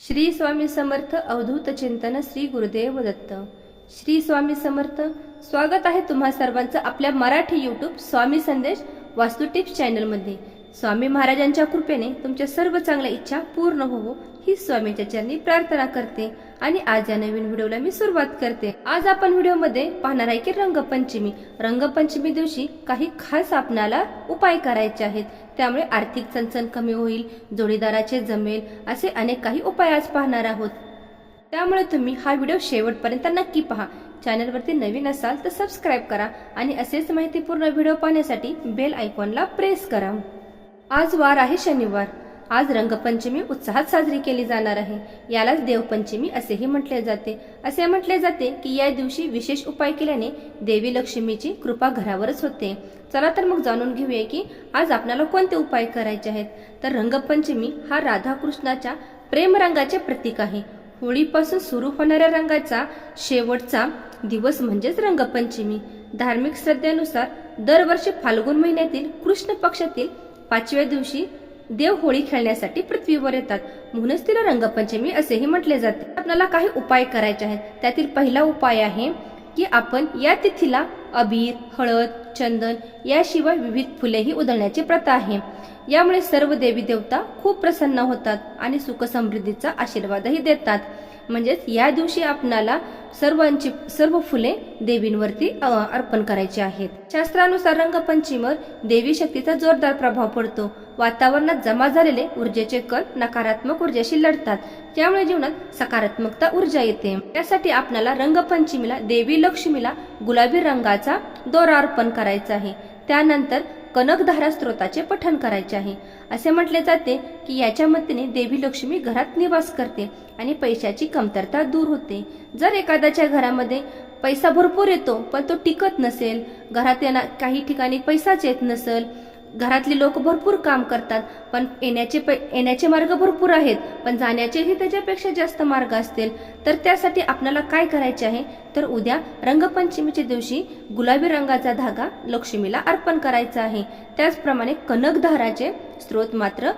श्री स्वामी समर्थ अवधूत चिंतन श्री गुरुदेव दत्त. श्री स्वामी समर्थ स्वागत आहे तुम्हा सर्वांचं आपल्या मराठी यूट्यूब स्वामी संदेश वास्तू टिप्स चॅनलमध्ये. स्वामी महाराजांच्या कृपेने तुमच्या सर्व चांगल्या इच्छा पूर्ण होवो ही स्वामीच्या चरणी प्रार्थना करते. आणि आज या नवीन व्हिडिओला मी सुरुवात करते. आज आपण व्हिडिओमध्ये पाहणार आहे की रंगपंचमी. रंगपंचमी दिवशी काही खास आपणाला उपाय करायचे आहेत. त्यामुळे आर्थिक चणचण कमी होईल जोडीदाराचे जमेल असे अनेक काही उपाय आज पाहणार आहोत. त्यामुळे तुम्ही हा व्हिडिओ शेवटपर्यंत नक्की पहा. चॅनलवरती नवीन असाल तर सबस्क्राईब करा आणि असेच माहितीपूर्ण व्हिडिओ पाहण्यासाठी बेल आयकॉनला प्रेस करा. आज वार आहे शनिवार. आज रंगपंचमी उत्साहात साजरी केली जाणार आहे. यालाच देवपंचमी असेही म्हटले जाते. असे म्हटले जाते की या दिवशी विशेष उपाय केल्याने देवी लक्ष्मीची कृपा घरावरच होते. चला तर मग जाणून घेऊया की आज आपल्याला कोणते उपाय करायचे आहेत. तर रंगपंचमी हा राधाकृष्णाच्या प्रेमरंगाचे प्रतीक आहे. होळीपासून सुरू होणाऱ्या रंगाचा शेवटचा दिवस म्हणजेच रंगपंचमी. धार्मिक श्रद्धेनुसार दरवर्षी फाल्गुन महिन्यातील कृष्ण पक्षातील पाचव्या दिवशी देव होळी खेळण्यासाठी पृथ्वीवर येतात. म्हणूनच तिला रंगपंचमी असेही म्हटले जाते. आपल्याला काही उपाय करायचे आहेत. त्यातील पहिला उपाय आहे की आपण या तिथीला अबीर हळद चंदन याशिवाय विविध फुलेही उधळण्याची प्रथा आहे. यामुळे सर्व देवी देवता खूप प्रसन्न होतात आणि सुख समृद्धीचा आशीर्वादही देतात. म्हणजेच या दिवशी आपणाला सर्वांची सर्व फुले देवींवरती अर्पण करायची आहेत. शास्त्रानुसार रंगपंचमीवर देवी शक्तीचा जोरदार प्रभाव पडतो. वातावरणात जमा झालेले ऊर्जेचे कण नकारात्मक ऊर्जेशी लढतात. त्यामुळे जीवनात सकारात्मकता ऊर्जा येते. त्यासाठी आपल्याला रंगपंचमीला देवी लक्ष्मीला गुलाबी रंगाचा दोरा अर्पण करायचा आहे. त्यानंतर कनकधारा स्त्रोताचे पठण करायचे आहे. असे म्हटले जाते की याच्या मतीने देवी लक्ष्मी घरात निवास करते आणि पैशाची कमतरता दूर होते. जर एखाद्याच्या घरामध्ये पैसा भरपूर येतो पण तो टिकत नसेल घरात येणा काही ठिकाणी पैसाच येत नसेल घरातली लोक भरपूर काम करतात पण येण्याचे पै येण्याचे मार्ग भरपूर आहेत पण जाण्याचेही त्याच्यापेक्षा जास्त मार्ग असतील तर त्यासाठी आपल्याला काय करायचे आहे? तर उद्या रंगपंचमीच्या दिवशी गुलाबी रंगाचा धागा लक्ष्मीला अर्पण करायचा आहे. त्याचप्रमाणे कनकधाराचे स्रोत मात्र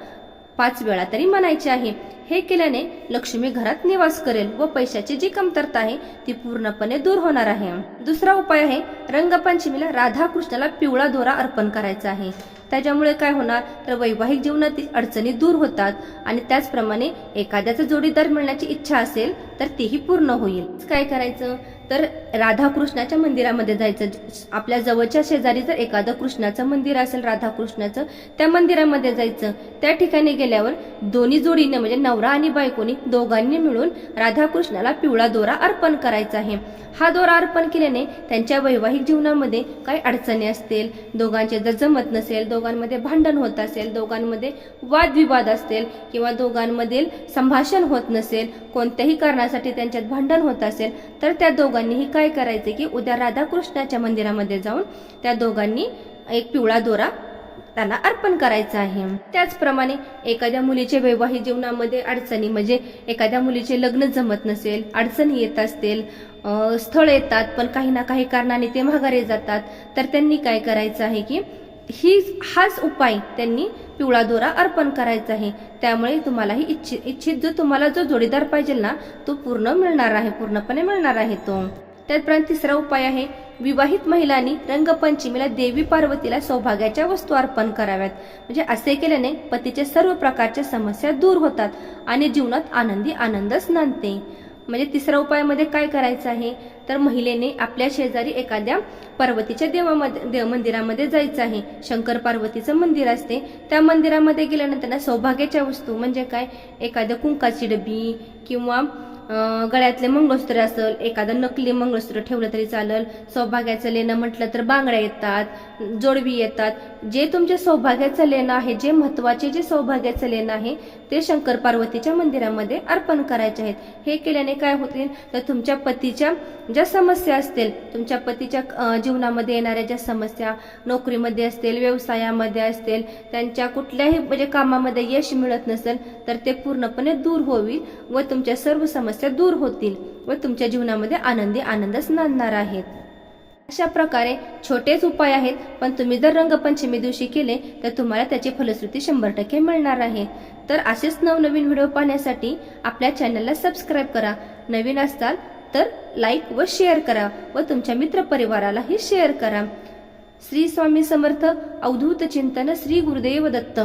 पाच वेळा तरी म्हणायचे आहे. हे केल्याने लक्ष्मी घरात निवास करेल व पैशाची जी कमतरता आहे ती पूर्णपणे दूर होणार आहे. दुसरा उपाय आहे रंगपंचमीला राधाकृष्णाला पिवळा दोरा अर्पण करायचा आहे. त्याच्यामुळे काय होणार? तर वैवाहिक जीवनातील अडचणी दूर होतात आणि त्याचप्रमाणे एखाद्याचा जोडीदार मिळण्याची इच्छा असेल तर तेही पूर्ण होईल. काय करायचं? तर राधाकृष्णाच्या मंदिरामध्ये जायचं. आपल्या जवळच्या शेजारी जर एखादं कृष्णाचं मंदिर असेल राधाकृष्णाचं त्या मंदिरामध्ये जायचं. त्या ठिकाणी गेल्यावर दोन्ही जोडीने म्हणजे नवरा आणि बायकोनी दोघांनी मिळून राधाकृष्णाला पिवळा दोरा अर्पण करायचा आहे. हा दोरा अर्पण केल्याने त्यांच्या वैवाहिक जीवनामध्ये काही अडचणी असतील. दोघांचे जर जमत नसेल दोघांमध्ये भांडण होत असेल दोघांमध्ये वादविवाद असतील किंवा दोघांमधील संभाषण होत नसेल कोणत्याही कारणासाठी त्यांच्यात भांडण होत असेल तर त्या दोघांनीही काय करायचे की उद्या राधाकृष्णाच्या मंदिरामध्ये जाऊन त्या दोघांनी एक पिवळा दोरा त्याला अर्पण करायचं आहे. त्याचप्रमाणे एखाद्या मुलीचे वैवाहिक जीवनामध्ये अडचणी म्हणजे एखाद्या मुलीचे लग्न जमत नसेल अडचणी येत असतील स्थळ येतात पण काही ना काही कारणाने ते माघारे जातात तर त्यांनी काय करायचं आहे की ही हाच उपाय त्यांनी पिवळा दोरा अर्पण करायचा आहे. त्यामुळे तुम्हालाही इच्छित इच्छित जो तुम्हाला जो जोडीदार पाहिजे ना तो पूर्ण मिळणार आहे पूर्णपणे मिळणार आहे तो. त्याचप्रमाणे तिसरा उपाय आहे विवाहित महिलांनी रंगपंचमीला देवी पार्वतीला सौभाग्याच्या वस्तू अर्पण कराव्यात. म्हणजे असे केल्याने पतीच्या सर्व प्रकारच्या समस्या दूर होतात आणि जीवनात आनंदी आनंदच नांदते. म्हणजे तिसऱ्या उपायामध्ये काय करायचं आहे? तर महिलेने आपल्या शेजारी एखाद्या पार्वतीच्या देवामध्ये देव मंदिरामध्ये जायचं आहे. शंकर पार्वतीचं मंदिर असते. त्या मंदिरामध्ये गेल्यानंतर ना सौभाग्याच्या वस्तू म्हणजे काय? एखाद्या कुंकाची डबी किंवा गळ्यातले मंगळसूत्र असेल एखादं नकली मंगळसूत्र ठेवलं तरी चालेल. सौभाग्याचं लेणं म्हटलं तर बांगड्या येतात जोडवी येतात. जे तुमच्या सौभाग्याचं लेणं आहे जे महत्त्वाचे जे सौभाग्याचं लेणं आहे ते शंकर पार्वतीच्या मंदिरामध्ये अर्पण करायचे आहेत. हे केल्याने काय होतील? तर तुमच्या पतीच्या ज्या समस्या असतील तुमच्या पतीच्या जीवनामध्ये येणाऱ्या ज्या समस्या नोकरीमध्ये असतील व्यवसायामध्ये असतील त्यांच्या कुठल्याही म्हणजे कामामध्ये यश मिळत नसेल तर ते पूर्णपणे दूर होईल व तुमच्या सर्व समस्या दूर होतील व तुमच्या जीवनामध्ये आनंदी आनंदच नांदणार आहेत. अशा प्रकारे छोटेच उपाय आहेत पण तुम्ही जर रंगपंचमी दिवशी केले तर तुम्हाला त्याची फलश्रुती शंभर टक्के मिळणार आहे. तर असेच नवनवीन व्हिडिओ पाहण्यासाठी आपल्या चॅनलला सबस्क्राईब करा. नवीन असताल तर लाईक व शेअर करा व तुमच्या मित्रपरिवारालाही शेअर करा. श्री स्वामी समर्थ अवधूत चिंतन श्री गुरुदेव दत्त